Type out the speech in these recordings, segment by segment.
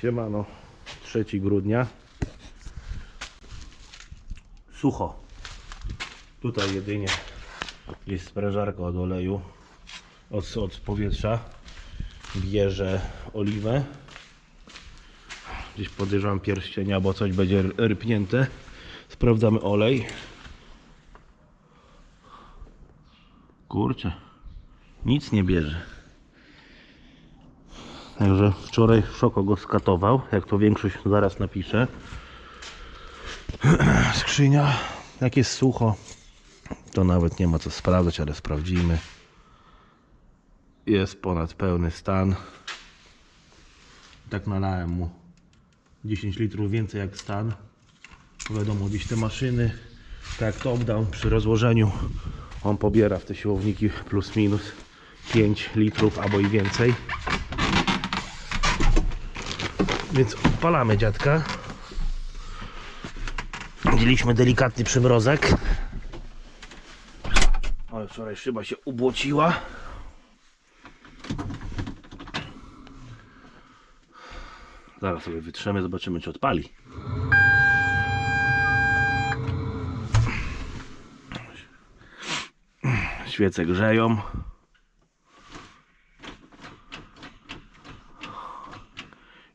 Siemano, 3 grudnia. Sucho. Tutaj jedynie jest sprężarka od oleju, od, od powietrza. Bierze oliwę. Gdzieś podejrzewam pierścienia, bo coś będzie rypnięte. Sprawdzamy olej. Kurczę, nic nie bierze. Także wczoraj Szoko go skatował, jak to większość zaraz napisze. Skrzynia, jak jest sucho, to nawet nie ma co sprawdzać, ale sprawdzimy. Jest ponad pełny stan. Tak nalałem mu 10 litrów więcej jak stan. Wiadomo, gdzieś te maszyny, tak top down przy rozłożeniu, on pobiera w te siłowniki plus minus 5 litrów albo i więcej. Więc odpalamy dziadka. Mieliśmy delikatny przymrozek. Ale wczoraj szyba się ubłociła. Zaraz sobie wytrzemy, zobaczymy czy odpali. Świece grzeją.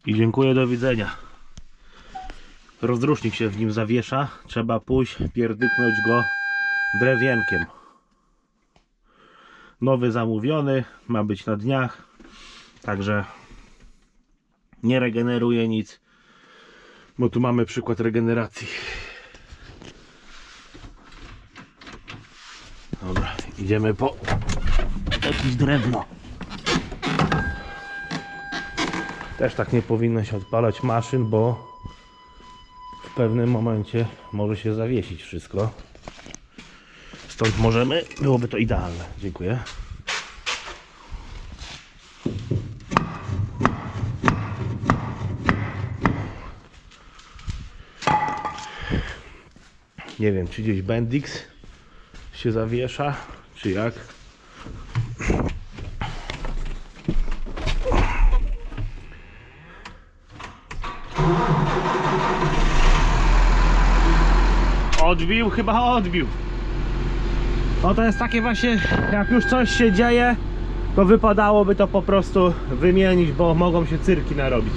I dziękuję, do widzenia. Rozdrusznik się w nim zawiesza. Trzeba pójść, pierdyknąć go drewienkiem. Nowy zamówiony, ma być na dniach. Także nie regeneruje nic. Bo tu mamy przykład regeneracji. Dobra, idziemy po jakieś drewno. Też tak nie powinno się odpalać maszyn, bo w pewnym momencie może się zawiesić wszystko. Stąd możemy, byłoby to idealne. Dziękuję. Nie wiem, czy gdzieś Bendix się zawiesza, czy jak. Odbił? Chyba odbił. No to jest takie właśnie, jak już coś się dzieje, to wypadałoby to po prostu wymienić, bo mogą się cyrki narobić.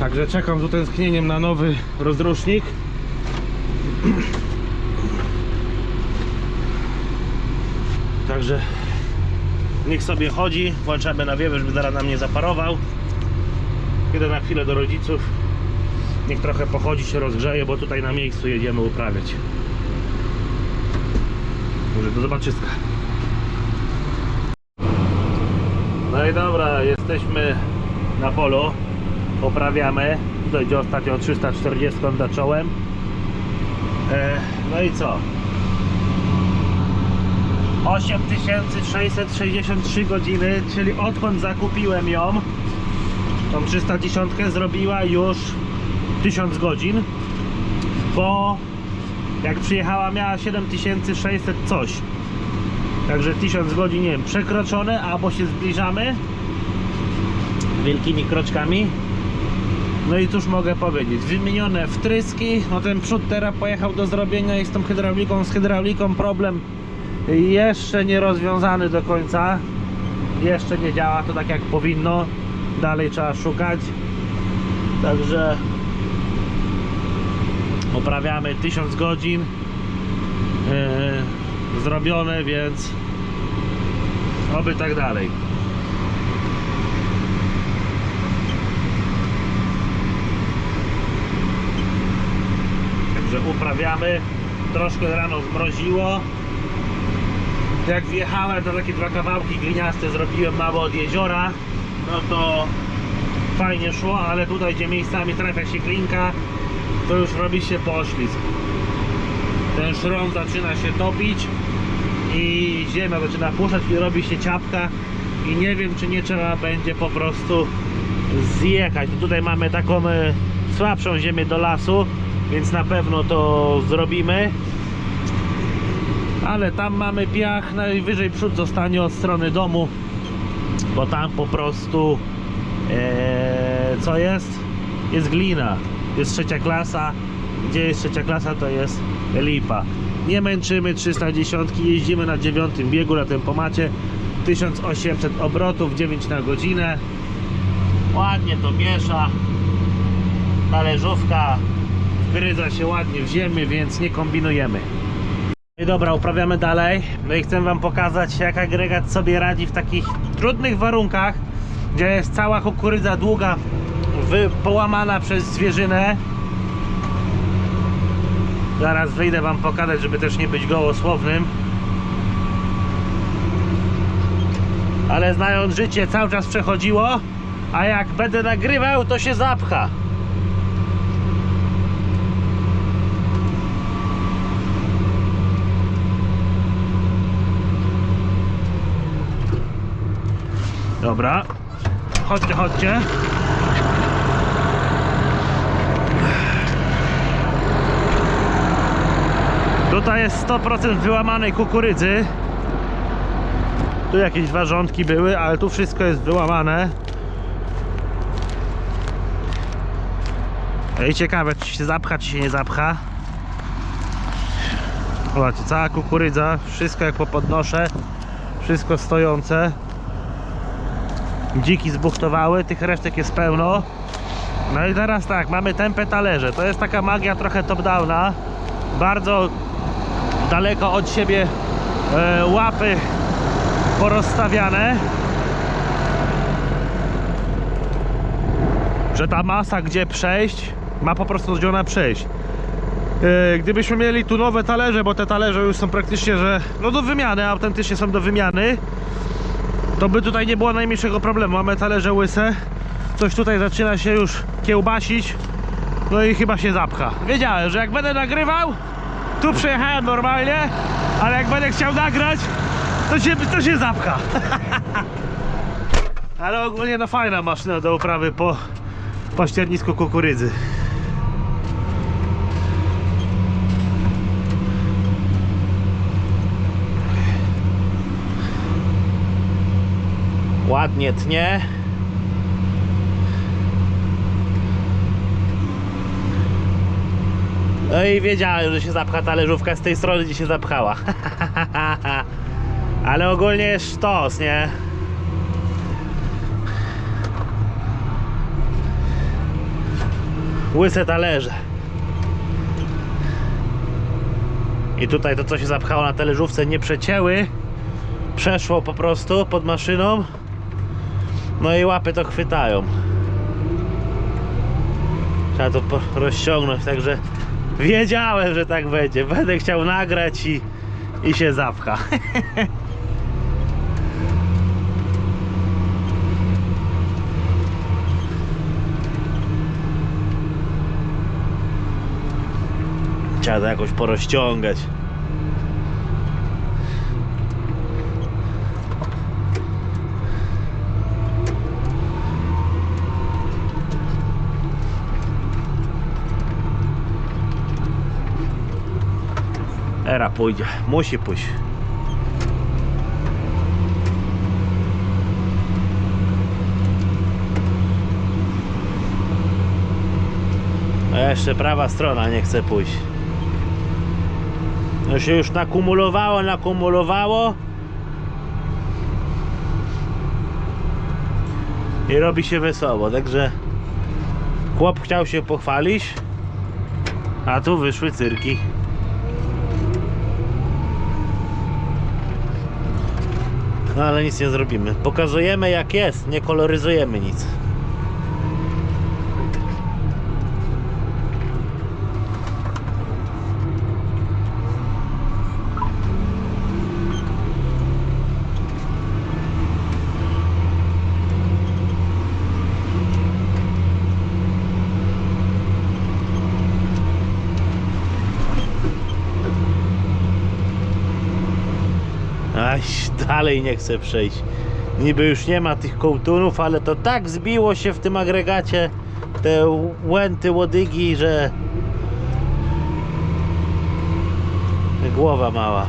Także czekam z utęsknieniem na nowy rozdrusznik. Także niech sobie chodzi, włączamy na wiewę, żeby zaraz nam nie zaparował. Idę na chwilę do rodziców. Niech trochę pochodzi, się rozgrzeje, bo tutaj na miejscu jedziemy uprawiać. Może do zobaczyska. No i dobra, jesteśmy na polu. Poprawiamy. Tutaj gdzie ostatnio 340 zacząłem. E, no i co? 8663 godziny, czyli odkąd zakupiłem ją, tą 310 zrobiła już 1000 godzin, bo jak przyjechała miała 7600 coś. Także 1000 godzin, nie wiem, przekroczone, albo się zbliżamy wielkimi kroczkami. No i cóż mogę powiedzieć, wymienione wtryski, no ten przód teraz pojechał do zrobienia i z tą hydrauliką, z hydrauliką problem jeszcze nie rozwiązany do końca. Jeszcze nie działa to tak jak powinno. Dalej trzeba szukać. Także oprawiamy 1000 godzin yy, zrobione, więc oby tak dalej. Także uprawiamy. Troszkę rano zmroziło. Jak wjechałem, to takie dwa kawałki gliniaste zrobiłem małe od jeziora. No to fajnie szło, ale tutaj gdzie miejscami trafia się glinka, to już robi się poślizg. Ten szron zaczyna się topić i ziemia zaczyna puszczać i robi się ciapka i nie wiem czy nie trzeba będzie po prostu zjechać. Tutaj mamy taką e, słabszą ziemię do lasu, więc na pewno to zrobimy. Ale tam mamy piach, najwyżej przód zostanie od strony domu, bo tam po prostu e, co jest? Jest glina, jest trzecia klasa. Gdzie jest trzecia klasa, to jest lipa. Nie męczymy 310, jeździmy na dziewiątym biegu na tempomacie. 1800 obrotów, 9 na godzinę. Ładnie to miesza. Talerzówka wgryza się ładnie w ziemię, więc nie kombinujemy. No i dobra, uprawiamy dalej. No i chcę Wam pokazać, jak agregat sobie radzi w takich trudnych warunkach, gdzie jest cała kukurydza długa, wy, połamana przez zwierzynę. Zaraz wyjdę Wam pokazać, żeby też nie być gołosłownym. Ale znając życie, cały czas przechodziło, a jak będę nagrywał, to się zapcha. Dobra. Chodźcie, chodźcie. Tutaj jest 100% wyłamanej kukurydzy. Tu jakieś dwa rządki były, ale tu wszystko jest wyłamane. I ciekawe, czy się zapcha, czy się nie zapcha. Zobaczcie, cała kukurydza, wszystko jak popodnoszę, wszystko stojące. Dziki zbuchtowały, tych resztek jest pełno. No i teraz tak, mamy tempę talerze. To jest taka magia trochę top-downa. Bardzo daleko od siebie e, łapy porozstawiane. Że ta masa gdzie przejść, ma po prostu gdzie ona przejść. E, Gdybyśmy mieli tu nowe talerze, bo te talerze już są praktycznie, że no do wymiany, autentycznie są do wymiany to by tutaj nie było najmniejszego problemu. Mamy talerze łyse. Coś tutaj zaczyna się już kiełbasić. No i chyba się zapcha. Wiedziałem, że jak będę nagrywał, tu przejechałem normalnie, ale jak będę chciał nagrać, to się, to się zapcha. ale ogólnie no fajna maszyna do uprawy po, po ściernisku kukurydzy. ładnie tnie. No i wiedziałem, że się zapcha talerzówka z tej strony, gdzie się zapchała. Ale ogólnie jest sztos, nie? Łyse talerze. I tutaj to, co się zapchało na talerzówce, nie przecięły. Przeszło po prostu pod maszyną. No i łapy to chwytają. Trzeba to rozciągnąć, także wiedziałem, że tak będzie. Będę chciał nagrać i, i się zapcha. Trzeba to jakoś porozciągać. Era pójdzie, musi pójść. A jeszcze prawa strona nie chce pójść. No się już nakumulowało, nakumulowało. I robi się wesoło, także chłop chciał się pochwalić, a tu wyszły cyrki. No ale nic nie zrobimy. Pokazujemy jak jest, nie koloryzujemy nic. dalej nie chce przejść. Niby już nie ma tych kołtunów, ale to tak zbiło się w tym agregacie te łęty, łodygi, że głowa mała.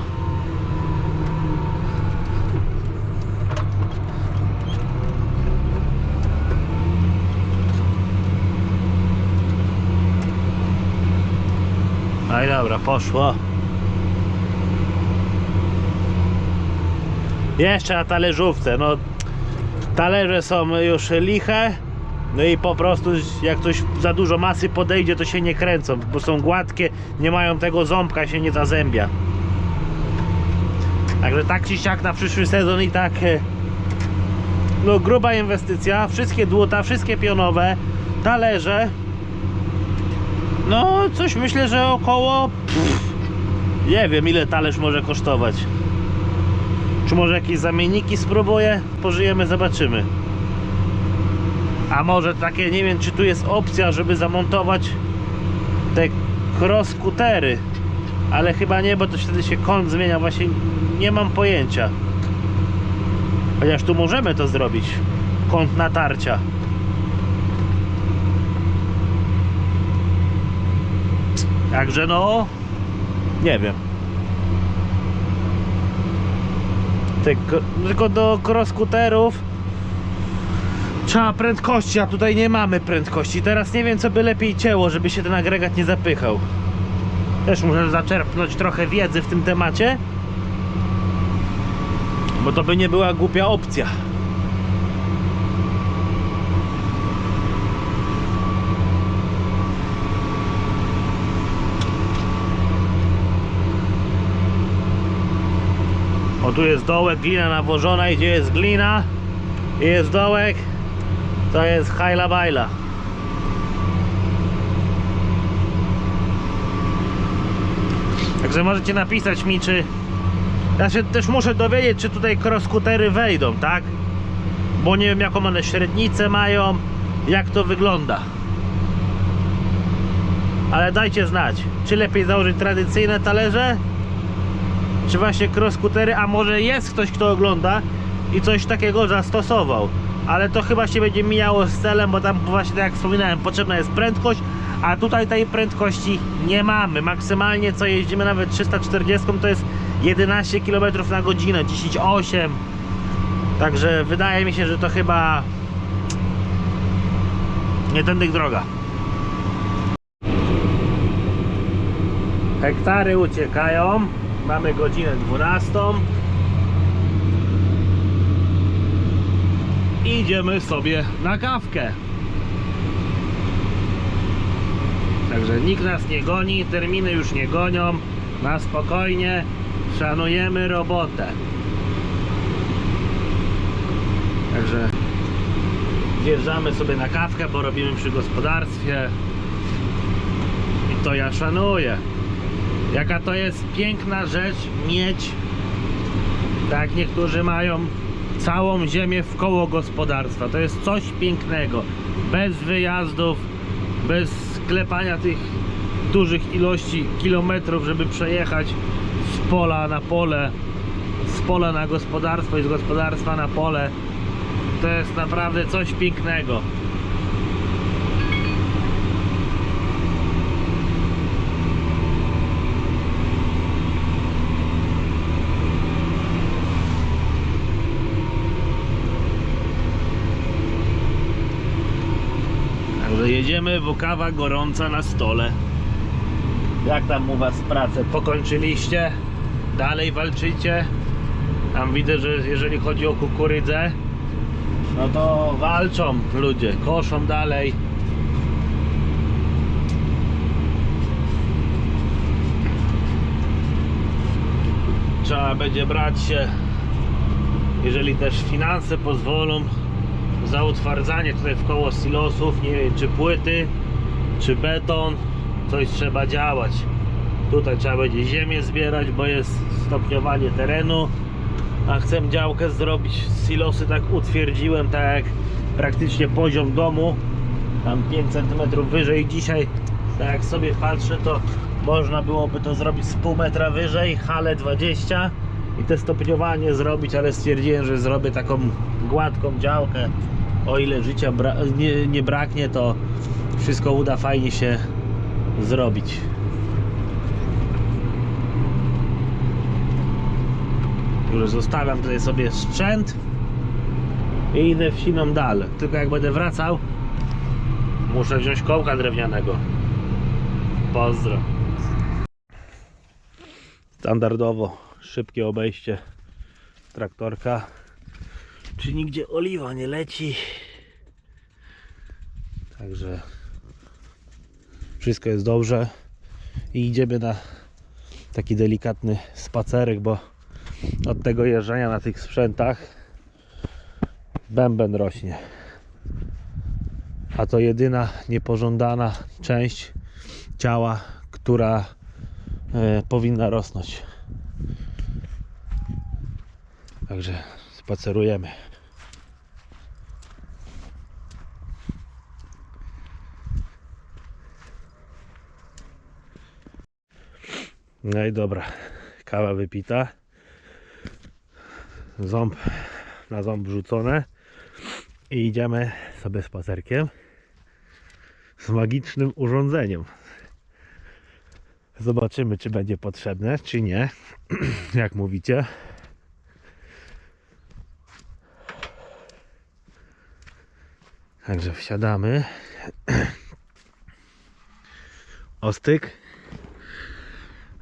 No i dobra, poszło. Jeszcze na talerzówce, no talerze są już liche, no i po prostu jak ktoś za dużo masy podejdzie, to się nie kręcą, bo są gładkie, nie mają tego ząbka, się nie zazębia. Także tak czy siak na przyszły sezon i tak e, no gruba inwestycja, wszystkie dłuta, wszystkie pionowe, talerze. No coś myślę, że około pff, nie wiem ile talerz może kosztować. Czy może jakieś zamienniki spróbuję? Pożyjemy, zobaczymy. A może takie, nie wiem czy tu jest opcja, żeby zamontować te cross skutery. Ale chyba nie, bo to wtedy się kąt zmienia, właśnie nie mam pojęcia. Chociaż tu możemy to zrobić. Kąt natarcia. Także no, nie wiem. Tylko, tylko do cross-skuterów trzeba prędkości, a tutaj nie mamy prędkości. Teraz nie wiem, co by lepiej cięło, żeby się ten agregat nie zapychał. Też muszę zaczerpnąć trochę wiedzy w tym temacie. Bo to by nie była głupia opcja. Tu jest dołek, glina nawożona i gdzie jest glina i jest dołek, to jest hajla bajla. Także możecie napisać mi, czy ja się też muszę dowiedzieć, czy tutaj cross-skutery wejdą, tak? Bo nie wiem, jaką one średnicę mają, jak to wygląda. Ale dajcie znać, czy lepiej założyć tradycyjne talerze, czy właśnie cross-skutery, a może jest ktoś, kto ogląda i coś takiego zastosował. Ale to chyba się będzie mijało z celem, bo tam właśnie tak jak wspominałem, potrzebna jest prędkość, a tutaj tej prędkości nie mamy. Maksymalnie co jeździmy nawet 340 to jest 11 km na godzinę, 10,8. Także wydaje mi się, że to chyba nie tędy droga. Hektary uciekają. Mamy godzinę 12. Idziemy sobie na kawkę. Także nikt nas nie goni, terminy już nie gonią. Na spokojnie szanujemy robotę. Także wjeżdżamy sobie na kawkę, bo robimy przy gospodarstwie. I to ja szanuję. Jaka to jest piękna rzecz mieć, tak niektórzy mają całą ziemię w koło gospodarstwa. To jest coś pięknego. Bez wyjazdów, bez sklepania tych dużych ilości kilometrów, żeby przejechać z pola na pole, z pola na gospodarstwo i z gospodarstwa na pole. To jest naprawdę coś pięknego. Także jedziemy, bo kawa gorąca na stole. Jak tam u Was pracę? Pokończyliście? Dalej walczycie? Tam widzę, że jeżeli chodzi o kukurydzę, no to walczą ludzie, koszą dalej. Trzeba będzie brać się, jeżeli też finanse pozwolą, za utwardzanie tutaj w koło silosów, nie wiem czy płyty, czy beton, coś trzeba działać. Tutaj trzeba będzie ziemię zbierać, bo jest stopniowanie terenu, a chcę działkę zrobić, silosy tak utwierdziłem, tak jak praktycznie poziom domu, tam 5 cm wyżej. Dzisiaj, tak jak sobie patrzę, to można byłoby to zrobić z pół metra wyżej, hale 20 i te stopniowanie zrobić, ale stwierdziłem, że zrobię taką gładką działkę. O ile życia bra- nie, nie braknie, to wszystko uda fajnie się zrobić. Już zostawiam tutaj sobie sprzęt i idę w siną dal. Tylko jak będę wracał, muszę wziąć kołka drewnianego. Pozdro. Standardowo szybkie obejście traktorka. Czy nigdzie oliwa nie leci? Także wszystko jest dobrze i idziemy na taki delikatny spacerek, bo od tego jeżdżenia na tych sprzętach bęben rośnie. A to jedyna niepożądana część ciała, która e, powinna rosnąć. Także spacerujemy. No i dobra, kawa wypita. Ząb na ząb rzucone. I idziemy sobie spacerkiem z magicznym urządzeniem. Zobaczymy, czy będzie potrzebne, czy nie. Jak mówicie. Także wsiadamy. Ostyk.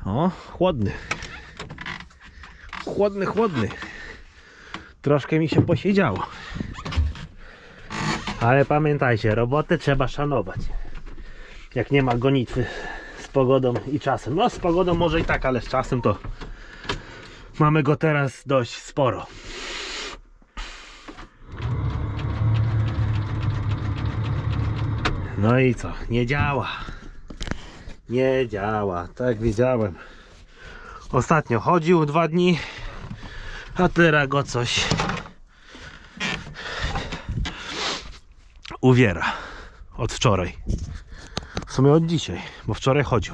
O, chłodny. Chłodny, chłodny. Troszkę mi się posiedziało. Ale pamiętajcie, robotę trzeba szanować. Jak nie ma gonitwy z pogodą i czasem. No z pogodą może i tak, ale z czasem to mamy go teraz dość sporo. No i co? Nie działa. Nie działa, tak wiedziałem. Ostatnio chodził dwa dni, a teraz go coś uwiera. Od wczoraj. W sumie od dzisiaj, bo wczoraj chodził.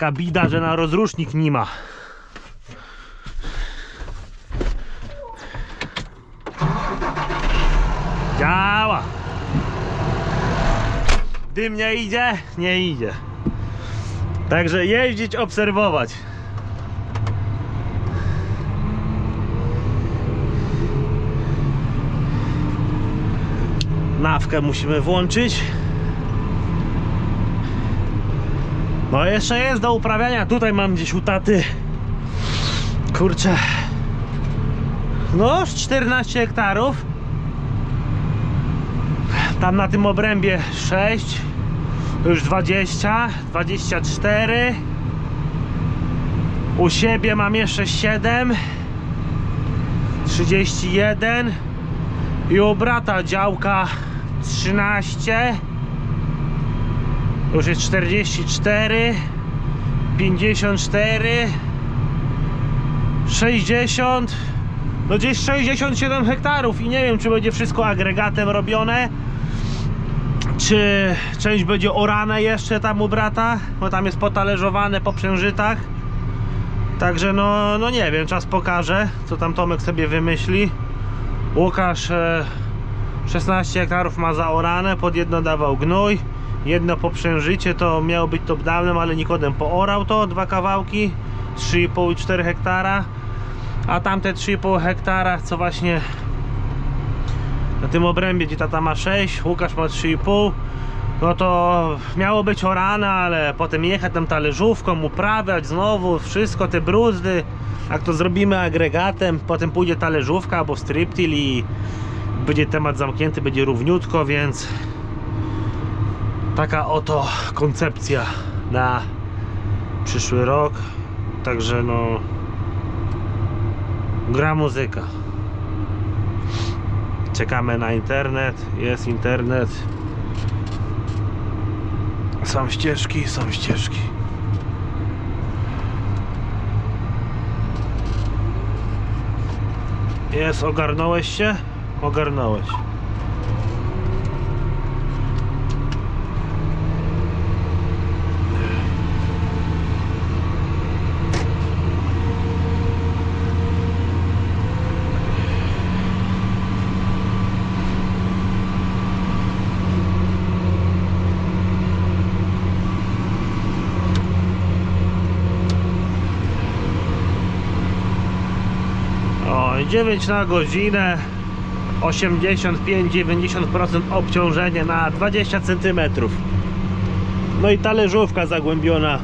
Taka bida, że na rozrusznik nie ma. Działa. Dym nie idzie? Nie idzie. Także jeździć, obserwować. Nawkę musimy włączyć. No jeszcze jest do uprawiania. Tutaj mam gdzieś u taty. Kurczę. No, z 14 hektarów. Tam na tym obrębie 6. Już 20, 24. U siebie mam jeszcze 7. 31. I u brata działka 13. Już jest 44, 54, 60, no gdzieś 67 hektarów i nie wiem czy będzie wszystko agregatem robione, czy część będzie orane jeszcze tam u brata, bo tam jest potalerzowane po przężytach. Także no, no nie wiem, czas pokaże, co tam Tomek sobie wymyśli. Łukasz e, 16 hektarów ma zaorane, pod jedno dawał gnój. Jedno poprzężycie to miało być top downem, ale Nikodem poorał to, dwa kawałki, 3,5 i 4 hektara. A tamte 3,5 hektara, co właśnie na tym obrębie, gdzie tata ma 6, Łukasz ma 3,5 no to miało być orane, ale potem jechać tam talerzówką, uprawiać znowu, wszystko, te bruzdy. Jak to zrobimy agregatem, potem pójdzie talerzówka albo striptil i będzie temat zamknięty, będzie równiutko, więc taka oto koncepcja na przyszły rok. Także no gra muzyka. Czekamy na internet, jest internet. Są ścieżki, są ścieżki. Jest, ogarnąłeś się? Ogarnąłeś. 9 na godzinę 85-90% obciążenie na 20 cm no i talerzówka zagłębiona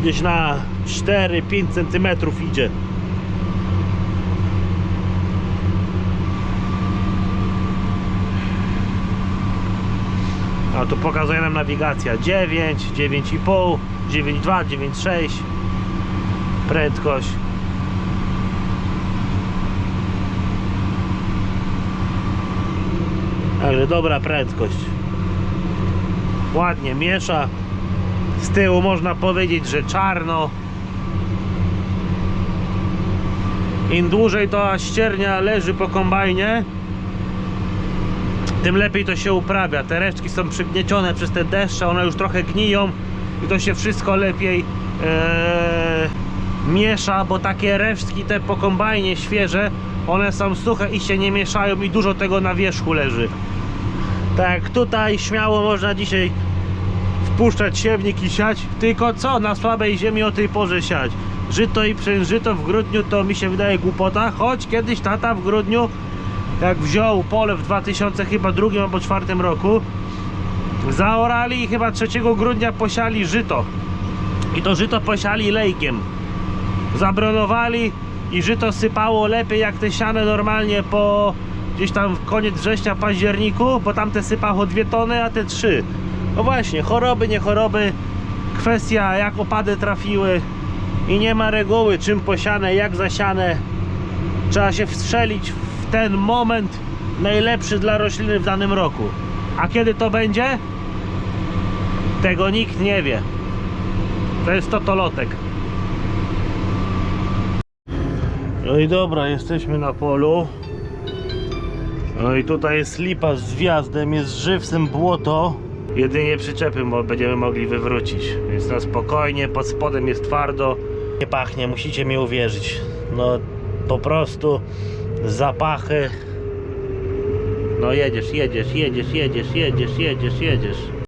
gdzieś na 4-5 cm idzie. A tu pokazuje nam nawigacja. 9, 9,5 9,2, 9,6 prędkość ale dobra prędkość. Ładnie miesza. Z tyłu można powiedzieć, że czarno. Im dłużej ta ściernia leży po kombajnie tym lepiej to się uprawia. Te resztki są przygniecione przez te deszcze one już trochę gniją i to się wszystko lepiej e, miesza bo takie resztki te po kombajnie świeże one są suche i się nie mieszają i dużo tego na wierzchu leży tak tutaj śmiało można dzisiaj wpuszczać siewnik i siać. Tylko co na słabej ziemi o tej porze siać. Żyto i przężyto w grudniu to mi się wydaje głupota choć kiedyś tata w grudniu jak wziął pole w 2000 chyba drugim albo czwartym roku zaorali i chyba 3 grudnia posiali żyto. I to żyto posiali lejkiem. Zabronowali i żyto sypało lepiej jak te siane normalnie po gdzieś tam w koniec września, październiku, bo tamte sypało dwie tony, a te trzy. No właśnie, choroby, nie choroby, kwestia jak opady trafiły i nie ma reguły czym posiane, jak zasiane. Trzeba się wstrzelić w ten moment najlepszy dla rośliny w danym roku. A kiedy to będzie? Tego nikt nie wie. To jest totolotek. No i dobra, jesteśmy na polu. No i tutaj jest lipa z wjazdem, jest żywcem błoto. Jedynie przyczepy bo będziemy mogli wywrócić. Więc na spokojnie, pod spodem jest twardo. Nie pachnie, musicie mi uwierzyć. No po prostu zapachy. No jedziesz, jedziesz, jedziesz, jedziesz, jedziesz, jedziesz, jedziesz.